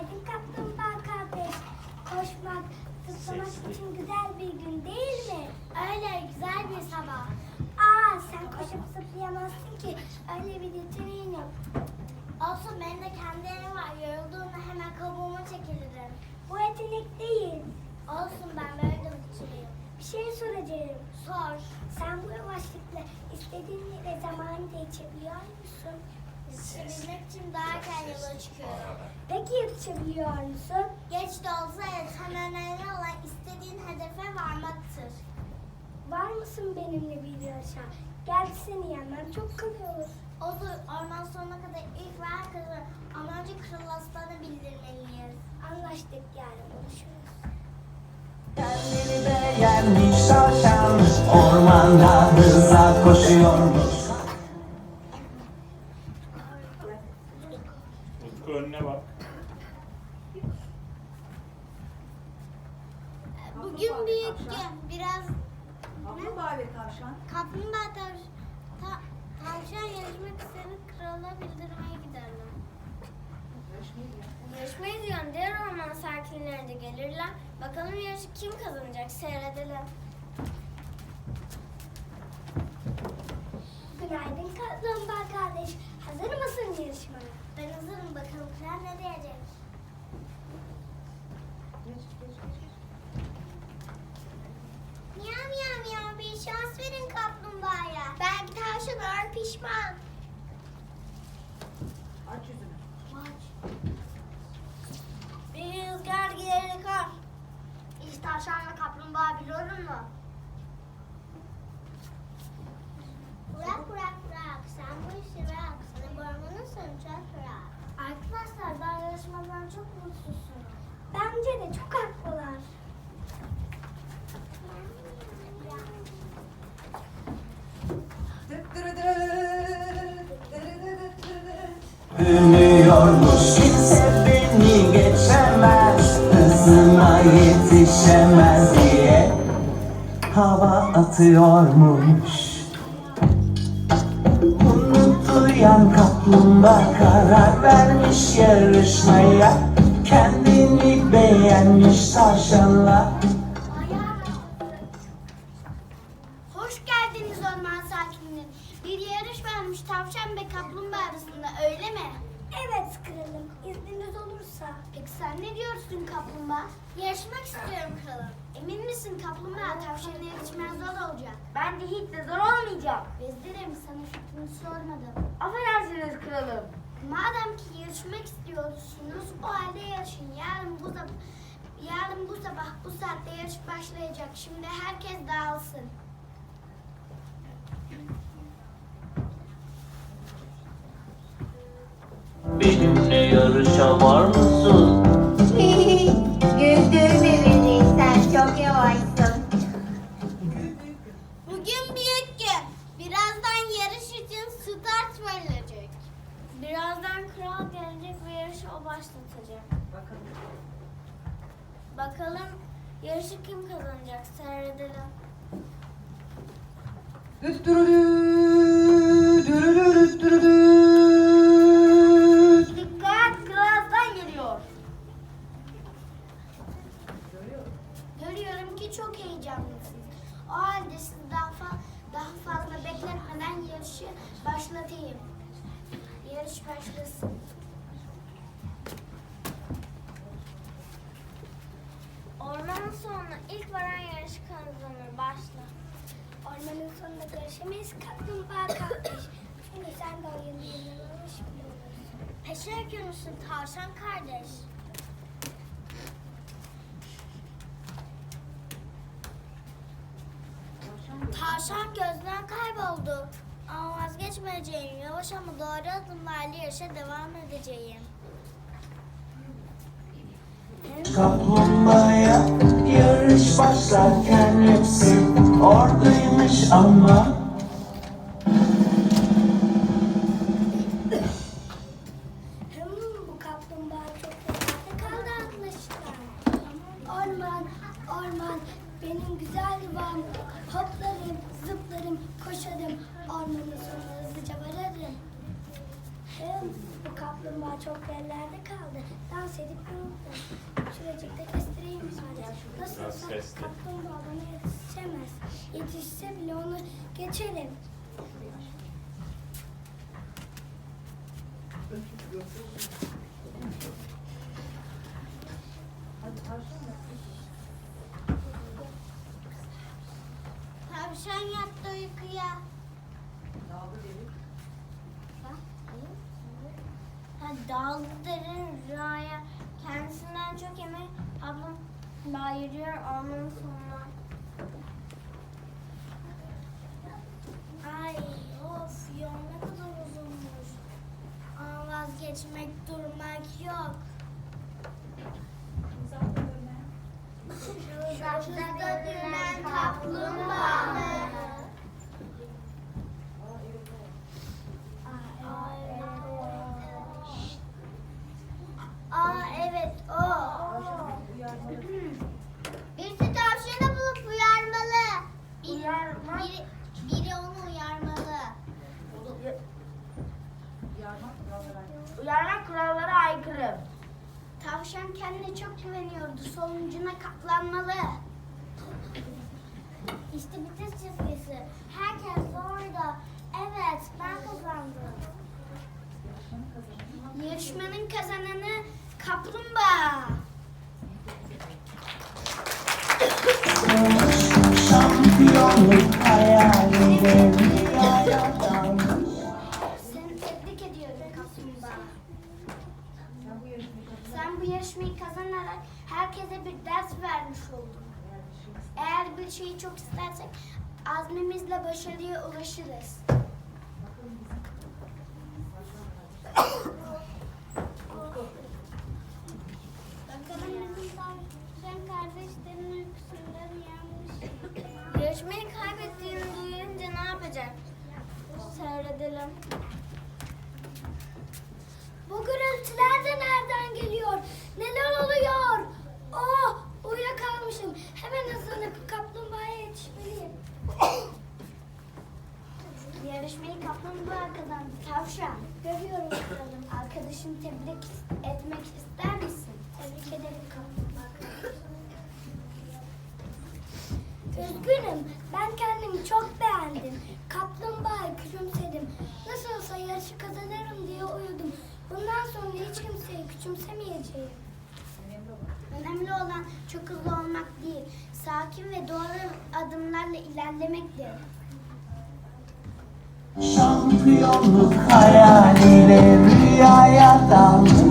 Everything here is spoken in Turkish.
Günaydın kaplumbağa kardeş. Koşmak, zıplamak için güzel bir gün değil mi? Öyle güzel bir sabah. Aa sen koşup zıplayamazsın ki. Öyle bir yeteneğin yok. Olsun benim de kendi evim var. Yorulduğumda hemen kabuğuma çekilirim. Bu yetenek değil. Olsun ben böyle de mutluyum. Bir şey soracağım. Sor. Sen bu yavaşlıkla istediğin yere zamanı geçebiliyor musun? Yetişebilmek için daha erken yola çıkıyorum. Peki yetişebiliyor musun? Geç de olsa yetişen önemli olan istediğin hedefe varmaktır. Var mısın benimle bir yarışa? Gel seni yenmem çok kolay olur. Orman sonuna kadar ilk ve herkese ama önce kral aslanı bildirmeliyiz. Anlaştık yarın buluşuruz. Kendini beğenmiş tavşan Ormanda hızla koşuyormuş Bugün büyük gün. Biraz Kaplumbağa ve tavşan. kaplumbağa tav- ta- tavşan yarışmak istedi krala bildirmeye giderler. Yarışmayı diyorum diğer orman sakinleri de gelirler. Bakalım yarışı kim kazanacak seyredelim. Günaydın kaplumbağa kardeş. Hazır mısın yarışmaya? Ben hazırım bakalım kral ne diyecek. Pişman. Ümüyormuş kimse beni geçemez Hızıma yetişemez diye. Hava atıyormuş. Bunu duyan kaplumbağa karar vermiş yarışmaya. Kendini beğenmiş tavşanla. Hoş geldiniz orman sakinleri. Bir yarış varmış tavşan ve kaplumbağa arasında öyle mi? Evet kralım. İzniniz olursa. Peki sen ne diyorsun kaplumbağa? Yarışmak istiyorum kralım. Emin misin kaplumbağa tavşanla yarışmaya zor olacak? Bence hiç de zor olmayacak. Bezdirim sana fikrini sormadım. Affedersiniz kralım. Madem ki yarışmak istiyorsunuz o halde yarışın. Yarın bu yarın bu sabah bu saatte yarış başlayacak. Şimdi herkes dağılsın. Gün. Birazdan yarış için start verilecek. Birazdan kral gelecek ve yarışı o başlatacak. Bakalım. Bakalım yarışı kim kazanacak seyredelim. Dıt yarışı başlatayım. Yarış başlasın. Ormanın sonuna ilk varan yarışı kazanır. Başla. Ormanın sonunda görüşemeyiz kaplumbağa kardeş. Çünkü sen de oyunu yenilemiş biliyorsun. Teşekkür müsün tavşan kardeş? Tavşan gözden kayboldu. Vazgeçmeyeceğim. Yavaş ama doğru adımlarla yarışa devam edeceğim. Kaplumbağaya yarış başlarken hepsi oradaymış ama kaplumbağa çok yerlerde kaldı. Dans edip yoruldu. Şuracıkta kestireyim sadece. Nasılsa kaplumbağa bana yetişemez. Yetişse bile onu geçerim. Tavşan yattı uykuya. Ha, daldı derin rüyaya. Kendisinden çok emin ablam bayırıyor ormanın sonuna. Ay of yol ne kadar uzunmuş. Ama vazgeçmek durmak yok. Çok güveniyordu. Sonucuna katlanmalı. İşte bitiş çizgisi. Herkes orada. Evet ben kazandım. Yarışmanın kazananı kaplumbağa. Şampiyonluk hayaliyle vermiş oldun. Eğer bir şeyi çok istersek azmimizle başarıya ulaşırız. Yarışmayı kaybettiğini duyunca ne yapacak? Seyredelim. Hemen hızlanıp kaplumbağaya yetişmeliyim. Yarışmayı kaplumbağa kazandı. Tavşan. Görüyorum bakalım. Arkadaşını tebrik etmek ister misin? Tebrik ederim kaplumbağa. Üzgünüm. Ben kendimi çok beğendim. Kaplumbağayı küçümsedim. Nasıl olsa yarışı kazanırım diye uyudum. Bundan sonra hiç kimseyi küçümsemeyeceğim. Önemli olan çok hızlı olmak değil, sakin ve doğru adımlarla ilerlemektir. Şampiyonluk hayaliyle rüyaya dalmış